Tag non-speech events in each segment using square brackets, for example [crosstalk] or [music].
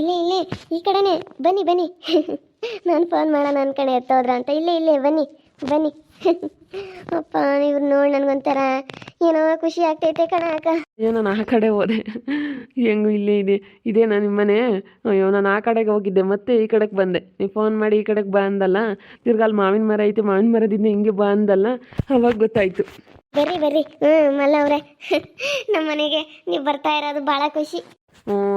ಇಲ್ಲೇ ಇಲ್ಲೇ ಈ ಕಡೆನೇ ಬನ್ನಿ ಬನ್ನಿ. ನಾನು ಫೋನ್ ಮಾಡೋಣ ಅನ್ಕಣೆ ಎತ್ತೋದ್ರ ಅಂತ. ಇಲ್ಲೇ ಇಲ್ಲೇ ಬನ್ನಿ ಬನ್ನಿ. ಅಪ್ಪ ಇವ್ರು ನೋಡಿ ನನಗೊಂಥರ ಏನೋ ಖುಷಿ ಆಗ್ತೈತೆ ಕಣ ಅಕ್ಕ. ಅಯ್ಯೋ ನಾನು ಆ ಕಡೆ ಹೋದೆ. ಹೆಂಗು ಇಲ್ಲೇ ಇದೆ. ಇದೇನಾ ನಿಮ್ಮ ಮನೆ? ಅಯ್ಯೋ ನಾನು ಆ ಕಡೆಗೆ ಹೋಗಿದ್ದೆ ಮತ್ತೆ ಈ ಕಡೆಗೆ ಬಂದೆ. ನೀವು ಫೋನ್ ಮಾಡಿ ಈ ಕಡೆಗೆ ಬಾ ಅಂದಲ್ಲ? ತಿರ್ಗಾ ಅಲ್ಲಿ ಮಾವಿನ ಮರ ಐತೆ ಮಾವಿನ ಮರದಿಂದ ಹಿಂಗೆ ಬಾ ಅಂದಲ್ಲ? ಅವಾಗ ಗೊತ್ತಾಯ್ತು. ಬರ್ರಿ ಬರ್ರಿ. ಹ್ಞೂ ಮಲ್ಲ ಅವರೇ. ನಮ್ಮ ಮನೆಗೆ ನೀವು ಬರ್ತಾ ಇರೋದು ಭಾಳ ಖುಷಿ.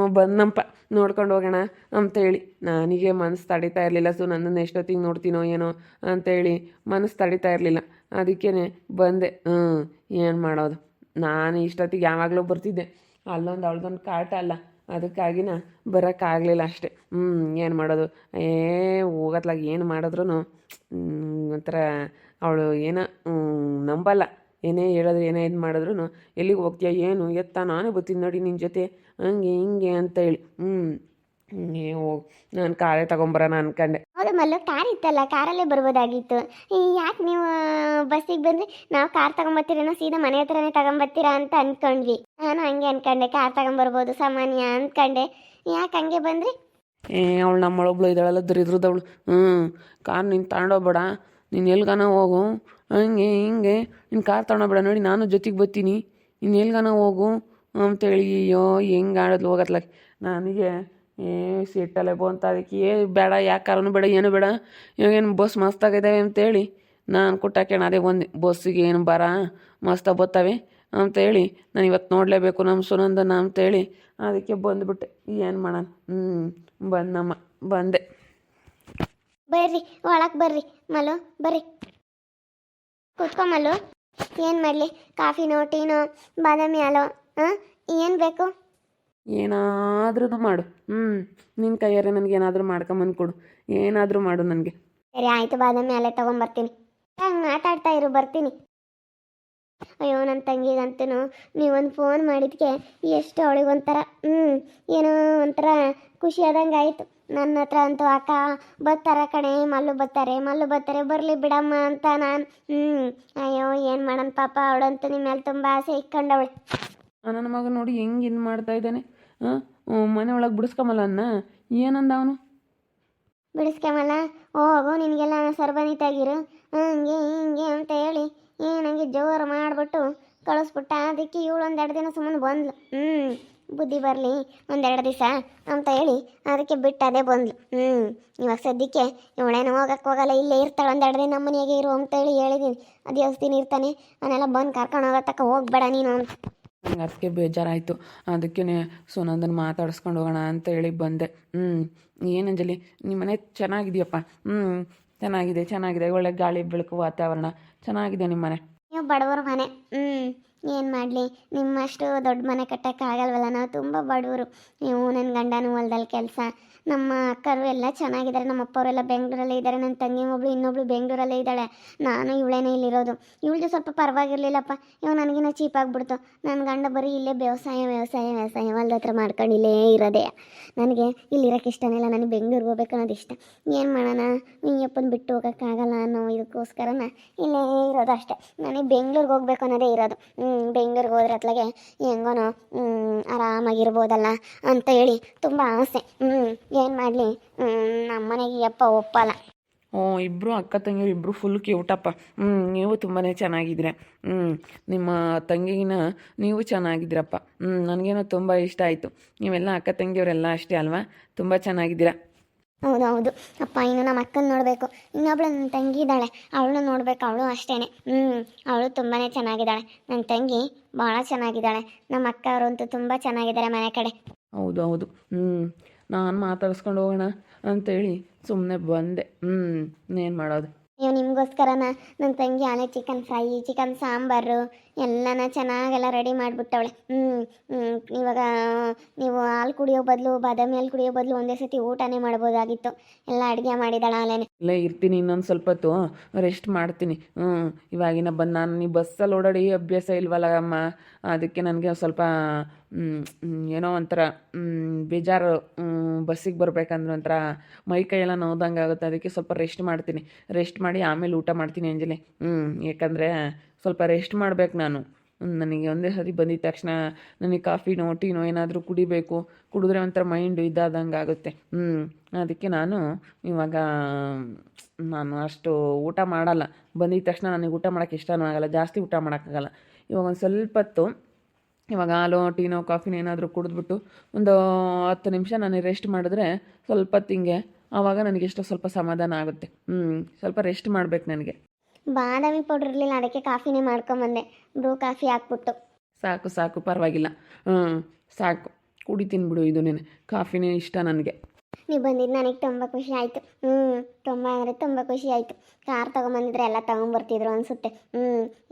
ಬಂದನಪ್ಪ ನೋಡ್ಕೊಂಡು ಹೋಗೋಣ ಅಂತೇಳಿ. ನನಗೆ ಮನಸ್ಸು ತಡಿತಾ ಇರಲಿಲ್ಲ. ಸೊ, ನನ್ನನ್ನು ಎಷ್ಟೊತ್ತಿಗೆ ನೋಡ್ತೀನೋ ಏನೋ ಅಂತೇಳಿ ಮನಸ್ಸು ತಡಿತಾ ಇರಲಿಲ್ಲ. ಅದಕ್ಕೇ ಬಂದೆ. ಹ್ಞೂ ಏನು ಮಾಡೋದು? ನಾನು ಇಷ್ಟೊತ್ತಿಗೆ ಯಾವಾಗಲೂ ಬರ್ತಿದ್ದೆ. ಅಲ್ಲೊಂದು ಅವಳದೊಂದು ಕಾಟ ಅಲ್ಲ. ಅದಕ್ಕಾಗಿನ ಬರೋಕ್ಕಾಗಲಿಲ್ಲ ಅಷ್ಟೇ. ಹ್ಞೂ ಏನು ಮಾಡೋದು? ಏ, ಹೋಗತ್ಲಾಗ ಏನು ಮಾಡಿದ್ರು ಒಂಥರ ಅವಳು ಏನೋ ನಂಬಲ್ಲ. ಏನೇ ಹೇಳಿದ್ರು, ಏನೇ ಇದು ಮಾಡಿದ್ರು ಎಲ್ಲಿಗೆ ಹೋಗ್ತೀಯ, ಏನು ಎತ್ತ? ನಾನೇ ಬರ್ತೀನಿ ನೋಡಿ ನಿನ್ನ ಜೊತೆ. ಹಂಗೆ ಹಿಂಗೆ ಅಂತ ಹೇಳಿ. ಹ್ಞೂ ಹೋಗಿ ನಾನು ಕಾರೇ ತಗೊಂಬರೋಣ ಅನ್ಕಂಡೆ. ಹೌದು ಮಲ್ಲು ಕಾರ್ ಇತ್ತಲ್ಲ ಕಾರಲ್ಲೇ ಬರ್ಬೋದಾಗಿತ್ತು. ಯಾಕೆ ನೀವು ಬಸ್ಸಿಗೆ ಬಂದ್ರಿ? ನಾವು ಕಾರ್ ತಗೊಂಬತ್ತೀರೇನೋ ಸೀದಾ ಮನೆ ಹತ್ರನೇ ತಗೊಂಬತ್ತೀರಾ ಅಂತ ಅನ್ಕೊಂಡ್ವಿ. ನಾನು ಹಂಗೆ ಅನ್ಕಂಡೆ ಕಾರ್ ತಗೊಂಬರ್ಬೋದು ಸಾಮಾನ್ಯ ಅನ್ಕಂಡೆ. ಯಾಕೆ ಹಂಗೆ ಬಂದ್ರಿ? ಏ ಅವಳು ನಮ್ಮಳೊಬ್ಳು ಇದ್ದಾಳಲ್ಲ ದರಿದ್ರದವಳು. ಹ್ಞೂ ಕಾರ್ ನೀನು ತಗೊಂಡೋಗ್ಬೇಡ. ನೀನು ಎಲ್ಗಾನ ಹೋಗು. ಹಂಗೆ ಹಿಂಗೆ. ನೀನು ಕಾರ್ ತಗೊಂಡೋಗ್ಬೇಡ. ನೋಡಿ ನಾನು ಜೊತೆಗೆ ಬರ್ತೀನಿ. ನೀನು ಎಲ್ಗಾನ ಹೋಗು. ಅಂತೇಳಿ ಅಯ್ಯೋ, ಹೆಂಗೆ ಆಡೋದು ಹೋಗತ್ಲಾಗ ನನಗೆ, ಏ ಸಿಟ್ಟಲ್ಲೇ ಬಂತ ಅದಕ್ಕೆ, ಏ, ಬೇಡ, ಯಾಕೆ ಕಾರನು ಬೇಡ, ಏನು ಬೇಡ. ಇವಾಗೇನು ಬಸ್ ಮಸ್ತಾಗಿದ್ದಾವೆ ಅಂತೇಳಿ ನಾನು ಕೊಟ್ಟಾಕೇಣ ಅದೇ ಒಂದು ಬಸ್ಸಿಗೆ ಏನು ಬರ ಮಸ್ತಾಗಿ ಬರ್ತವೆ ಅಂತೇಳಿ ನಾನು ಇವತ್ತು ನೋಡಲೇಬೇಕು ನಮ್ಮ ಸುನಂದನ ಅಂತೇಳಿ ಅದಕ್ಕೆ ಬಂದುಬಿಟ್ಟೆ. ಏನು ಮಾಡೋಣ? ಹ್ಞೂ ಬಂದಮ್ಮ, ಬಂದೆ. ಬರ್ರಿ ಒಳಗೆ ಬರ್ರಿ. ಮಲೋ, ಬರ್ರಿ. ಕೂತ್ಕೊ ಮಲ್ಲು ಏನು ಮಾಡಲಿ? ಕಾಫಿನೋ ಟೀನೋ, ಬಾದಾಮಿ, ಹಾಲು. ಹಾಂ ಏನು ಬೇಕು? ಏನಾದ್ರೂ ಮಾಡು. ಹ್ಞೂ ನಿನ್ ಕೈಯಾರೆ ನನಗೆ ಏನಾದರೂ ಮಾಡ್ಕೊಂಬಂದು ಕೊಡು. ಏನಾದರೂ ಮಾಡು ನನಗೆ. ಸರಿ ಆಯ್ತು ಬಾದಾಮಿ ಹಾಲೆ ತೊಗೊಂಬರ್ತೀನಿ. ಹಂಗೆ ಮಾತಾಡ್ತಾ ಇರು ಬರ್ತೀನಿ. ಅಯ್ಯೋ ನನ್ನ ತಂಗಿಗಂತೂ ನೀವೊಂದು ಫೋನ್ ಮಾಡಿದ್ಕೆ ಎಷ್ಟು ಅವಳಿಗೊಂಥರ ಹ್ಞೂ ಏನೋ ಒಂಥರ ಖುಷಿ ಆದಂಗೆ ಆಯಿತು. ನನ್ನ ಹತ್ರ ಅಂತೂ ಅಕ್ಕ ಬರ್ತಾರ ಕಣೆ ಮಲ್ಲು ಬರ್ತಾರೆ ಮಲ್ಲು ಬರ್ತಾರೆ ಬರಲಿ ಬಿಡಮ್ಮ ಅಂತ ನಾನು ಹ್ಞೂ ಅಯ್ಯೋ ಏನು ಮಾಡೋಣ ಪಾಪ ಅವಳಂತೂ ನಿಮ್ಮ ಮೇಲೆ ತುಂಬ ಆಸೆ ಇಟ್ಕೊಂಡವಳೆ ನನ್ನ ಮಗ ನೋಡಿ ಹೆಂಗೆ ಇದು ಮಾಡ್ತಾ ಇದ್ದಾನೆ. ಮನೆ ಒಳಗೆ ಬಿಡಿಸ್ಕೊಂಬಲ್ಲ ಅನ್ನ? ಏನಂದ ಅವನು? ಬಿಡಿಸ್ಕೊಂಬಲ್ಲ? ಹೋಗು, ನಿನಗೆಲ್ಲ ಸರ್ಬನಿತಾಗಿರು. ಹಂಗೆ, ಹಿಂಗೆ ಅಂತ ಹೇಳಿ ಏನಂಗೆ ಜೋರು ಮಾಡಿಬಿಟ್ಟು ಕಳಿಸ್ಬಿಟ್ಟ. ಅದಕ್ಕೆ ಇವಳು ಒಂದೆರಡು ದಿನ ಸುಮ್ಮನೆ ಬಂದ್ಲು. ಹ್ಞೂ ಬುದ್ಧಿ ಬರಲಿ ಒಂದೆರಡು ದಿವಸ ಅಂತ ಹೇಳಿ ಅದಕ್ಕೆ ಬಿಟ್ಟು, ಅದೇ ಬಂದ್ಲು. ಹ್ಞೂ ಇವಾಗ ಸದ್ಯಕ್ಕೆ ಇವಳೇನು ಹೋಗಕ್ಕೆ ಹೋಗಲ್ಲ, ಇಲ್ಲೇ ಇರ್ತಾಳೆ ಒಂದೆರಡು ದಿನ ನಮ್ಮ ಮನೆಯಾಗೆ ಇರು ಅಂತ ಹೇಳಿ ಹೇಳಿದ್ದೀನಿ ಅದು ದಿನ ಇರ್ತಾನೆ ಅವನ್ನೆಲ್ಲ ಬಂದು ಕರ್ಕೊಂಡು ಹೋಗೋ ತಕ್ಕ ಹೋಗ್ಬೇಡ ನೀನು ಅಂತ. ನಂಗೆ ಅದಕ್ಕೆ ಬೇಜಾರಾಯಿತು. ಅದಕ್ಕೇ ಸುನಂದನ ಮಾತಾಡಿಸ್ಕೊಂಡು ಹೋಗೋಣ ಅಂತ ಹೇಳಿ ಬಂದೆ. ಹ್ಞೂ ಏನಂಜಲಿ ನಿಮ್ಮ ಮನೆ ಚೆನ್ನಾಗಿದೆಯಪ್ಪ? ಹ್ಞೂ ಚೆನ್ನಾಗಿದೆ ಚೆನ್ನಾಗಿದೆ. ಒಳ್ಳೆ ಗಾಳಿ, ಬೆಳಕು ವಾತಾವರಣ. ಚೆನ್ನಾಗಿದೆ ನಿಮ್ಮ ಮನೆ. ಬಡವರ ಮನೆ. ಹ್ಞೂ ಏನು ಮಾಡಲಿ? ನಿಮ್ಮಷ್ಟು ದೊಡ್ಡ ಮನೆ ಕಟ್ಟೋಕ್ಕಾಗಲ್ವಲ್ಲ ನಾವು ತುಂಬ ಬಡವರು. ನೀವು ನನ್ನ ಗಂಡನೂ ಹೊಲ್ದಲ್ಲಿ ಕೆಲಸ. ನಮ್ಮ ಅಕ್ಕರು ಎಲ್ಲ ಚೆನ್ನಾಗಿದ್ದಾರೆ. ನಮ್ಮ ಅಪ್ಪವರೆಲ್ಲ ಬೆಂಗಳೂರಲ್ಲೇ ಇದ್ದಾರೆ. ನನ್ನ ತಂಗಿ ಒಬ್ಳು, ಇನ್ನೊಬ್ಳು ಬೆಂಗಳೂರಲ್ಲೇ ಇದ್ದಾಳೆ. ನಾನು ಇವಳೇನೇ ಇಲ್ಲಿರೋದು. ಇವಳದು ಸ್ವಲ್ಪ ಪರವಾಗಿರ್ಲಿಲ್ಲಪ್ಪ. ಇವಾಗ ಚೀಪ್ ಆಗಿಬಿಡ್ತು. ನನ್ನ ಗಂಡ ಬರೀ ಇಲ್ಲೇ ವ್ಯವಸಾಯ ವ್ಯವಸಾಯ ವ್ಯವಸಾಯ. ಹೊಲ್ದ ಹತ್ರ ಮಾಡ್ಕೊಂಡು ಇಲ್ಲೇ ಇರೋದೇ. ನನಗೆ ಇಲ್ಲಿರೋಕ್ಕೆ ಇಷ್ಟನೇ ಇಲ್ಲ. ನನಗೆ ಬೆಂಗಳೂರಿಗೆ ಹೋಗ್ಬೇಕು ಅನ್ನೋದು ಇಷ್ಟ. ಏನು ಮಾಡೋಣ? ನಿಯಪ್ಪನ ಬಿಟ್ಟು ಹೋಗೋಕ್ಕಾಗಲ್ಲ ಅನ್ನೋ ಇದಕ್ಕೋಸ್ಕರನ ಇಲ್ಲೇ ಇರೋದು ಅಷ್ಟೇ. ನನಗೆ ಬೆಂಗಳೂರಿಗೆ ಹೋಗ್ಬೇಕು ಅನ್ನೋದೇ ಇರೋದು. ಬೆಂಗ್ಳೂರಿಗೆ ಹೋದ್ರೆ ಅತ್ಲಾಗೆ ಹೆಂಗೋನೋ ಆರಾಮಾಗಿರ್ಬೋದಲ್ಲ ಅಂತ ಹೇಳಿ ತುಂಬ ಆಸೆ. ಹ್ಞೂ ಏನು ಮಾಡಲಿ? ನಮ್ಮ ಮನೆಗೆ ಯಪ್ಪ ಒಪ್ಪಲ್ಲ. ಓ ಇಬ್ಬರು ಅಕ್ಕ ತಂಗಿಯರು ಇಬ್ಬರು ಫುಲ್ ಕ್ಯೂಟಪ್ಪ ಹ್ಞೂ ನೀವು ತುಂಬಾ ಚೆನ್ನಾಗಿದ್ದೀರ ಹ್ಞೂ ನಿಮ್ಮ ತಂಗಿಗಿನ ನೀವು ಚೆನ್ನಾಗಿದ್ದೀರಪ್ಪ ಹ್ಞೂ ನನಗೇನೋ ತುಂಬ ಇಷ್ಟ ಆಯಿತು. ನೀವೆಲ್ಲ ಅಕ್ಕ ತಂಗಿಯವರೆಲ್ಲ ಅಷ್ಟೇ ಅಲ್ವಾ? ತುಂಬ ಚೆನ್ನಾಗಿದ್ದೀರಾ? ಹೌದು ಹೌದು ಅಪ್ಪ, ಇನ್ನು ನಮ್ಮ ಅಕ್ಕನ ನೋಡಬೇಕು. ಇನ್ನೊಬ್ಳು ನನ್ನ ತಂಗಿ ಇದ್ದಾಳೆ. ಅವಳು ನೋಡಬೇಕು. ಅವಳು ಅಷ್ಟೇ ಹ್ಞೂ ಅವಳು ತುಂಬಾ ಚೆನ್ನಾಗಿದ್ದಾಳೆ. ನನ್ನ ತಂಗಿ ಭಾಳ ಚೆನ್ನಾಗಿದ್ದಾಳೆ. ನಮ್ಮ ಅಕ್ಕ ಅವರಂತೂ ತುಂಬ ಚೆನ್ನಾಗಿದ್ದಾರೆ ಮನೆ ಕಡೆ. ಹೌದು ಹೌದು ಹ್ಞೂ ನಾನು ಮಾತಾಡಿಸ್ಕೊಂಡು ಹೋಗೋಣ ಅಂತೇಳಿ ಸುಮ್ಮನೆ ಬಂದೆ. ಹ್ಞೂ ಏನು ಮಾಡೋದು? ನೀವು ನಿಮಗೋಸ್ಕರನ ನನ್ನ ತಂಗಿ ಆಲೆ ಚಿಕನ್ ಫ್ರೈ ಚಿಕನ್ ಸಾಂಬಾರು ಎಲ್ಲನ ಚೆನ್ನಾಗೆಲ್ಲ ರೆಡಿ ಮಾಡಿಬಿಟ್ಟವಳೆ. ಹ್ಞೂ ಇವಾಗ, ನೀವು ಹಾಲು ಕುಡಿಯೋ ಬದಲು, ಬಾದಾಮಿ ಹಾಲು ಕುಡಿಯೋ ಬದಲು ಒಂದೇ ಸತಿ ಊಟನೇ ಮಾಡ್ಬೋದಾಗಿತ್ತು. ಎಲ್ಲ ಅಡುಗೆ ಮಾಡಿದಾಳ ಆಲೆನೆ. ಇಲ್ಲ ಇರ್ತೀನಿ ಇನ್ನೊಂದು ಸ್ವಲ್ಪ ಹೊತ್ತು ರೆಸ್ಟ್ ಮಾಡ್ತೀನಿ. ಹ್ಞೂ ಇವಾಗಿನ ಬಂದು ನಾನು ಈ ಬಸ್ಸಲ್ಲಿ ಓಡಾಡಿ ಅಭ್ಯಾಸ ಇಲ್ವಲ್ಲ ಅಮ್ಮ ಅದಕ್ಕೆ ನನಗೆ ಸ್ವಲ್ಪ ಏನೋ ಒಂಥರ ಬೇಜಾರು ಬಸ್ಸಿಗೆ ಬರಬೇಕಂದ್ರೆ ಒಂಥರ ಮೈ ಕೈಯೆಲ್ಲ ನೋವ್ದಂಗೆ ಆಗುತ್ತೆ. ಅದಕ್ಕೆ ಸ್ವಲ್ಪ ರೆಸ್ಟ್ ಮಾಡ್ತೀನಿ. ರೆಸ್ಟ್ ಮಾಡಿ ಆಮೇಲೆ ಊಟ ಮಾಡ್ತೀನಿ ಅಂಜಲಿ. ಹ್ಞೂ ಯಾಕಂದರೆ ಸ್ವಲ್ಪ ರೆಸ್ಟ್ ಮಾಡಬೇಕು ನಾನು. ನನಗೆ ಒಂದೇ ಸರಿ ಬಂದಿದ ತಕ್ಷಣ ನನಗೆ ಕಾಫಿನೋ ಟೀನೋ ಏನಾದರೂ ಕುಡಿಬೇಕು. ಕುಡಿದ್ರೆ ಒಂಥರ ಮೈಂಡು ಇದಾದಂಗೆ ಆಗುತ್ತೆ. ಹ್ಞೂ ಅದಕ್ಕೆ ನಾನು ಇವಾಗ, ನಾನು ಅಷ್ಟು ಊಟ ಮಾಡಲ್ಲ. ಬಂದಿದ ತಕ್ಷಣ ನನಗೆ ಊಟ ಮಾಡೋಕ್ಕೆ ಇಷ್ಟನೂ ಆಗಲ್ಲ. ಜಾಸ್ತಿ ಊಟ ಮಾಡೋಕ್ಕಾಗಲ್ಲ ಇವಾಗ ಒಂದು ಸ್ವಲ್ಪ ಹೊತ್ತು ಇವಾಗ ಹಾಲು ಟೀನೋ ಕಾಫಿನೋ ಏನಾದರೂ ಕುಡಿದ್ಬಿಟ್ಟು ಒಂದು ಹತ್ತು ನಿಮಿಷ ನಾನು ರೆಸ್ಟ್ ಮಾಡಿದ್ರೆ ಸ್ವಲ್ಪ ತಿಂಗೆ ಆವಾಗ ನನಗೆ ಎಷ್ಟೋ ಸ್ವಲ್ಪ ಸಮಾಧಾನ ಆಗುತ್ತೆ. ಹ್ಞೂ ಸ್ವಲ್ಪ ರೆಸ್ಟ್ ಮಾಡ್ಬೇಕು ನನಗೆ. ಬಾದಾಮಿ ಪೌಡ್ರ್ ಇರಲಿಲ್ಲ ಅದಕ್ಕೆ ಕಾಫಿನೇ ಮಾಡ್ಕೊಂಬಂದೆ ಬ್ರೂ ಕಾಫಿ ಹಾಕ್ಬಿಟ್ಟು. ಸಾಕು ಸಾಕು ಪರವಾಗಿಲ್ಲ. ಹ್ಞೂ ಸಾಕು. ಕುಡಿತೀನಿ ಬಿಡು ಇದು ನೀನು. ಕಾಫಿನೇ ಇಷ್ಟ ನನಗೆ. ನೀವು ಬಂದಿದ್ದು ನನಗೆ ತುಂಬ ಖುಷಿ ಆಯಿತು. ಹ್ಞೂ ತುಂಬ ಅಂದರೆ ತುಂಬ ಖುಷಿ ಆಯಿತು. ಕಾರ್ ತೊಗೊಂಬಂದಿದ್ರೆ ಎಲ್ಲ ತೊಗೊಂಬರ್ತಿದ್ರು ಅನಿಸುತ್ತೆ. ಹ್ಞೂ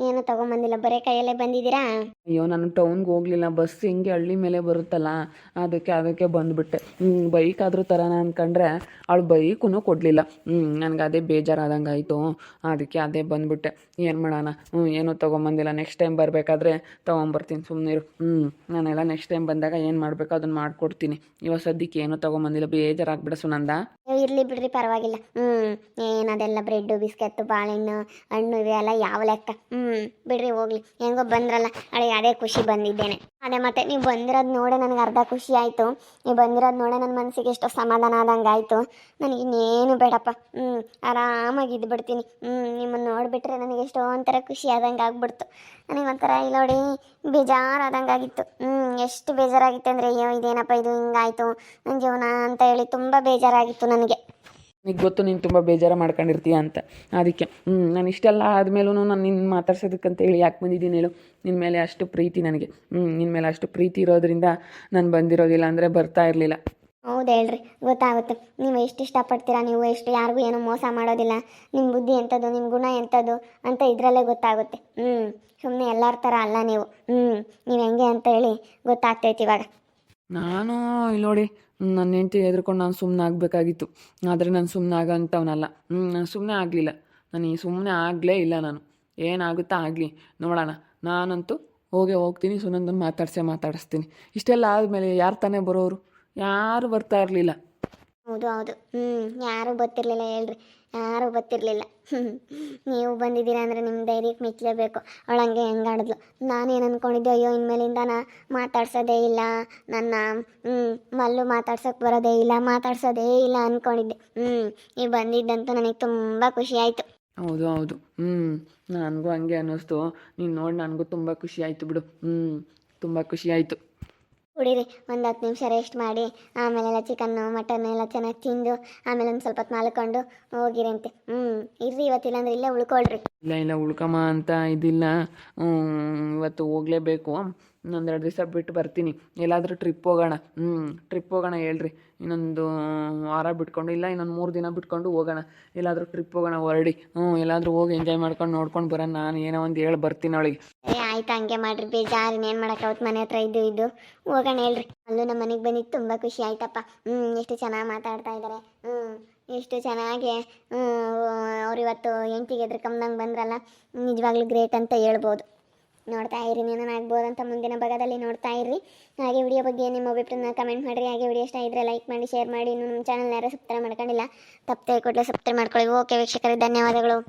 ಏನೂ ತೊಗೊಂಬಂದಿಲ್ಲ. ಬರೀ ಕೈಯಲ್ಲೇ ಬಂದಿದ್ದೀರಾ? ಅಯ್ಯೋ ನಾನು ಟೌನ್ಗೆ ಹೋಗಲಿಲ್ಲ. ಬಸ್ ಹಿಂಗೆ ಹಳ್ಳಿ ಮೇಲೆ ಬರುತ್ತಲ್ಲ ಅದಕ್ಕೆ ಅದಕ್ಕೆ ಬಂದುಬಿಟ್ಟೆ. ಹ್ಞೂ ಬೈಕ್ ಆದರೂ ನಾನು ಅಂದ್ಕೊಂಡ್ರೆ ಅವಳು ಬೈಕೂ ಕೊಡಲಿಲ್ಲ. ಹ್ಞೂ ನನಗೆ ಅದೇ ಬೇಜಾರಾದಂಗೆ ಆಯಿತು ಅದಕ್ಕೆ ಅದೇ ಬಂದುಬಿಟ್ಟೆ. ಏನು ಮಾಡೋಣ? ಹ್ಞೂ ಏನೂ ತೊಗೊಂಬಂದಿಲ್ಲ. ನೆಕ್ಸ್ಟ್ ಟೈಮ್ ಬರಬೇಕಾದ್ರೆ ತೊಗೊಂಬರ್ತೀನಿ. ಸುಮ್ಮನಿರು ಹ್ಞೂ ನಾನೆಲ್ಲ ನೆಕ್ಸ್ಟ್ ಟೈಮ್ ಬಂದಾಗ ಏನು ಮಾಡಬೇಕು ಅದನ್ನು ಮಾಡಿಕೊಡ್ತೀನಿ. ಇವಾಗ ಸದ್ಯಕ್ಕೆ ಏನೂ ತೊಗೊಂಬಂದಿಲ್ಲ. ಬೇಜಾರಾಗ್ಬಿಡ ಸುನಂದ. ಇರಲಿ ಬಿಡ್ರಿ ಪರವಾಗಿಲ್ಲ. ಹ್ಞೂ ಏನದೆಲ್ಲ ಬ್ರೆಡ್ಡು ಬಿಸ್ಕೆಟ್ಟು ಬಾಳೆಹಣ್ಣು, ಹಣ್ಣು ಇವೆಲ್ಲ ಯಾವ ಲೆಕ್ಕ? ಹ್ಞೂ ಬಿಡ್ರಿ ಹೋಗ್ಲಿ. ಹೆಂಗೋ ಬಂದ್ರಲ್ಲ, ಅಳೆ, ಅದೇ ಖುಷಿ ಬಂದಿದ್ದೇನೆ. ಅದೇ ಮತ್ತೆ ನೀವು ಬಂದಿರೋದು ನೋಡೆ ನನಗೆ ಅರ್ಧ ಖುಷಿ ಆಯಿತು. ನೀವು ಬಂದಿರೋದು ನೋಡೆ ನನ್ನ ಮನಸ್ಸಿಗೆ ಎಷ್ಟೋ ಸಮಾಧಾನ ಆದಂಗೆ ಆಯಿತು. ನನಗೆ ಇನ್ನೇನು ಬೇಡಪ್ಪ. ಹ್ಞೂ ಆರಾಮಾಗಿ ಇದ್ಬಿಡ್ತೀನಿ. ಹ್ಞೂ ನಿಮ್ಮನ್ನು ನೋಡಿಬಿಟ್ರೆ ನನಗೆ ಎಷ್ಟೋ ಒಂಥರ ಖುಷಿ ಆದಂಗೆ ಆಗ್ಬಿಡ್ತು. ನನಗೆ ಒಂಥರ ಇಲ್ಲ ನೋಡಿ ಬೇಜಾರಾದಂಗೆ ಆಗಿತ್ತು ಹ್ಞೂ ಎಷ್ಟು ಬೇಜಾರಾಗಿತ್ತು ಅಂದರೆ ಅಯ್ಯೋ, ಇದೇನಪ್ಪ ಇದು ಹಿಂಗಾಯಿತು ನನ್ನ ಜೀವನ ಅಂತ ಹೇಳಿ ತುಂಬ ಬೇಜಾರಾಗಿತ್ತು ನನಗೆ. ನಿಗೆ ಗೊತ್ತು, ನೀನು ತುಂಬ ಬೇಜಾರು ಮಾಡ್ಕೊಂಡಿರ್ತೀಯ ಅಂತ. ಅದಕ್ಕೆ ಹ್ಞೂ ನಾನು ಇಷ್ಟೆಲ್ಲ ಆದಮೇಲೂ ನಾನು ನಿನ್ನ ಮಾತಾಡ್ಸೋದಕ್ಕಂತ ಹೇಳಿ ಯಾಕೆ ಬಂದಿದ್ದೀನಿ ಹೇಳು. ನಿನ್ನ ಮೇಲೆ ಅಷ್ಟು ಪ್ರೀತಿ ನನಗೆ. ಹ್ಞೂ ನಿನ್ನ ಮೇಲೆ ಅಷ್ಟು ಪ್ರೀತಿ ಇರೋದ್ರಿಂದ ನಾನು ಬಂದಿರೋದಿಲ್ಲ ಅಂದರೆ ಬರ್ತಾ ಇರಲಿಲ್ಲ. ಹೌದು ಹೇಳ್ರಿ, ಗೊತ್ತಾಗುತ್ತೆ. ನೀವು ಎಷ್ಟು ಇಷ್ಟಪಡ್ತೀರಾ? ನೀವು ಎಷ್ಟು, ಯಾರಿಗೂ ಏನೂ ಮೋಸ ಮಾಡೋದಿಲ್ಲ. ನಿಮ್ಮ ಬುದ್ಧಿ ಎಂಥದ್ದು ನಿಮ್ಮ ಗುಣ ಎಂಥದ್ದು ಅಂತ ಇದರಲ್ಲೇ ಗೊತ್ತಾಗುತ್ತೆ. ಹ್ಞೂ ಸುಮ್ಮನೆ ಎಲ್ಲರ ಥರ ಅಲ್ಲ ನೀವು. ಹ್ಞೂ ನೀವು ಹೆಂಗೆ ಅಂತ ಹೇಳಿ ಗೊತ್ತಾಗ್ತೈತಿ ಇವಾಗ. ನಾನು, ಇಲ್ಲಿ ನೋಡಿ ನನ್ನ ಹೆಂಡತಿ ಹೆದ್ರ್ಕೊಂಡು ನಾನು ಸುಮ್ಮನೆ ಆಗಬೇಕಾಗಿತ್ತು. ಆದರೆ ನಾನು ಸುಮ್ಮನೆ ಆಗಂಥವನಲ್ಲ ನಾನು ಸುಮ್ಮನೆ ಆಗಲಿಲ್ಲ. ನಾನು ಈ ಸುಮ್ಮನೆ ಆಗಲೇ ಇಲ್ಲ ನಾನು. ಏನಾಗುತ್ತಾ ಆಗಲಿ. ನೋಡೋಣ. ನಾನಂತೂ ಹೋಗೇ ಹೋಗ್ತೀನಿ, ಸುನಂದನ್ ಮಾತಾಡ್ಸೇ ಮಾತಾಡಿಸ್ತೀನಿ. ಇಷ್ಟೆಲ್ಲ ಆದಮೇಲೆ ಯಾರು ತಾನೇ ಬರೋರು? ಯಾರು ಬರ್ತಾ ಇರಲಿಲ್ಲ. ಹೌದು ಹೌದು. ಹ್ಞೂ ಯಾರೂ ಗೊತ್ತಿರಲಿಲ್ಲ ಹೇಳ್ರಿ. ಯಾರೂ ಗೊತ್ತಿರಲಿಲ್ಲ. [laughs] ನೀವು ಬಂದಿದ್ದೀರಾ ಅಂದರೆ ನಿಮ್ಮ ಧೈರ್ಯಕ್ಕೆ ಮೆಚ್ಚಲೇಬೇಕು ಅವಳಂಗೆ ಹೆಂಗಾಡಿದ್ಲು. ನಾನೇನು ಅನ್ಕೊಂಡಿದ್ದೆ? ಅಯ್ಯೋ, ಇನ್ಮೇಲಿಂದ ನಾ ಮಾತಾಡ್ಸೋದೇ ಇಲ್ಲ. ನನ್ನ ಹ್ಞೂ ಮಲ್ಲು ಮಾತಾಡ್ಸೋಕೆ ಬರೋದೇ ಇಲ್ಲ, ಮಾತಾಡ್ಸೋದೇ ಇಲ್ಲ ಅಂದ್ಕೊಂಡಿದ್ದೆ ಹ್ಞೂ ನೀವು ಬಂದಿದ್ದಂತೂ ನನಗೆ ತುಂಬ ಖುಷಿ ಆಯ್ತು. ಹೌದು ಹೌದು. ಹ್ಞೂ ನನಗೂ ಹಂಗೆ ಅನ್ನಿಸ್ತು. ನೀನು ನೋಡಿ, ನನಗೂ ತುಂಬ ಖುಷಿ ಆಯ್ತು ಬಿಡು. ಹ್ಞೂ ತುಂಬ ಖುಷಿ ಆಯಿತು. ಕುಡೀರಿ ಒಂದು ಹತ್ತು ನಿಮಿಷ ರೆಸ್ಟ್ ಮಾಡಿ ಆಮೇಲೆಲ್ಲ ಚಿಕನ್ನು ಮಟನ್ ಎಲ್ಲ ಚೆನ್ನಾಗಿ ತಿಂದು ಆಮೇಲೆ ಒಂದು ಸ್ವಲ್ಪ ಹೊತ್ತು ಮಲ್ಕೊಂಡು ಹೋಗಿರಂತೆ. ಹ್ಞೂ ಇರ್ರಿ ಇವತ್ತಿಲ್ಲ ಅಂದ್ರೆ ಇಲ್ಲೇ ಉಳ್ಕೊಳ್ರಿ. ಇಲ್ಲ ಇಲ್ಲ ಉಳ್ಕಮ್ಮ ಅಂತ ಇದಿಲ್ಲ. ಇವತ್ತು ಹೋಗಲೇಬೇಕು. ಇನ್ನೊಂದೆರಡು ದಿವಸ ಬಿಟ್ಟು ಬರ್ತೀನಿ. ಎಲ್ಲಾದರೂ ಟ್ರಿಪ್ ಹೋಗೋಣ. ಹ್ಞೂ ಟ್ರಿಪ್ ಹೋಗೋಣ ಹೇಳ್ರಿ. ಇನ್ನೊಂದು ವಾರ ಬಿಟ್ಕೊಂಡು ಇಲ್ಲ ಇನ್ನೊಂದು ಮೂರು ದಿನ ಬಿಟ್ಕೊಂಡು ಹೋಗೋಣ. ಎಲ್ಲಾದರೂ ಟ್ರಿಪ್ ಹೋಗೋಣ ಹೊರಡಿ. ಹ್ಞೂ ಎಲ್ಲಾದರೂ ಹೋಗಿ ಎಂಜಾಯ್ ಮಾಡ್ಕೊಂಡು ನೋಡ್ಕೊಂಡು ಬರೋಣ. ನಾನು ಏನೋ ಒಂದು ಹೇಳಿ ಬರ್ತೀನಿ ಅವಳಿಗೆ. ಆಯ್ತು, ಹಂಗೆ ಮಾಡ್ರಿ ಬೇಜಾರು ಇನ್ನೇನು ಮಾಡೋಕ್ಕಾಗುತ್ತೆ ಮನೆ ಹತ್ರ ಇದ್ದು ಇದ್ದು. ಹೋಗೋಣ ಹೇಳ್ರಿ. ಅಲ್ಲೂ ನಮ್ಮ ಮನೆಗೆ ಬಂದಿದ್ದು ತುಂಬ ಖುಷಿ ಆಯ್ತಪ್ಪ. ಹ್ಞೂ ಎಷ್ಟು ಚೆನ್ನಾಗಿ ಮಾತಾಡ್ತಾ ಇದ್ದಾರೆ ಹ್ಞೂ ಎಷ್ಟು ಚೆನ್ನಾಗಿ ಅವ್ರು ಇವತ್ತು ಹೆಂಡ್ತಿಗೆ ಎದ್ರಕಂದಂಗೆ ಬಂದ್ರಲ್ಲ, ನಿಜವಾಗ್ಲೂ ಗ್ರೇಟ್ ಅಂತ ಹೇಳ್ಬೋದು. ನೋಡ್ತಾ ಇರಿ ನೀನು ಆಗ್ಬೋದು ಅಂತ ಮುಂದಿನ ಭಾಗದಲ್ಲಿ ನೋಡ್ತಾ ಇರ್ರಿ. ಹಾಗೆ ವಿಡಿಯೋ ಬಗ್ಗೆ ನಿಮ್ಮ ಅಭಿಪ್ರಾಯನ ಕಮೆಂಟ್ ಮಾಡಿರಿ. ಹಾಗೆ ವಿಡಿಯೋ ಇಷ್ಟ ಇದ್ರೆ ಲೈಕ್ ಮಾಡಿ, ಶೇರ್ ಮಾಡಿ. ಇನ್ನು ನಮ್ಮ ಚಾನಲ್ ಯಾರು ಸಬ್ಸ್ಕ್ರೈಬ್ ಮಾಡ್ಕೊಂಡಿಲ್ಲ, ತಪ್ಪದೆ ಕೊಟ್ಟರೆ ಸಬ್ಸ್ಕ್ರೈಬ್ ಮಾಡ್ಕೊಳ್ಳಿ. ಓಕೆ, ವೀಕ್ಷಕರೇ, ಧನ್ಯವಾದಗಳು.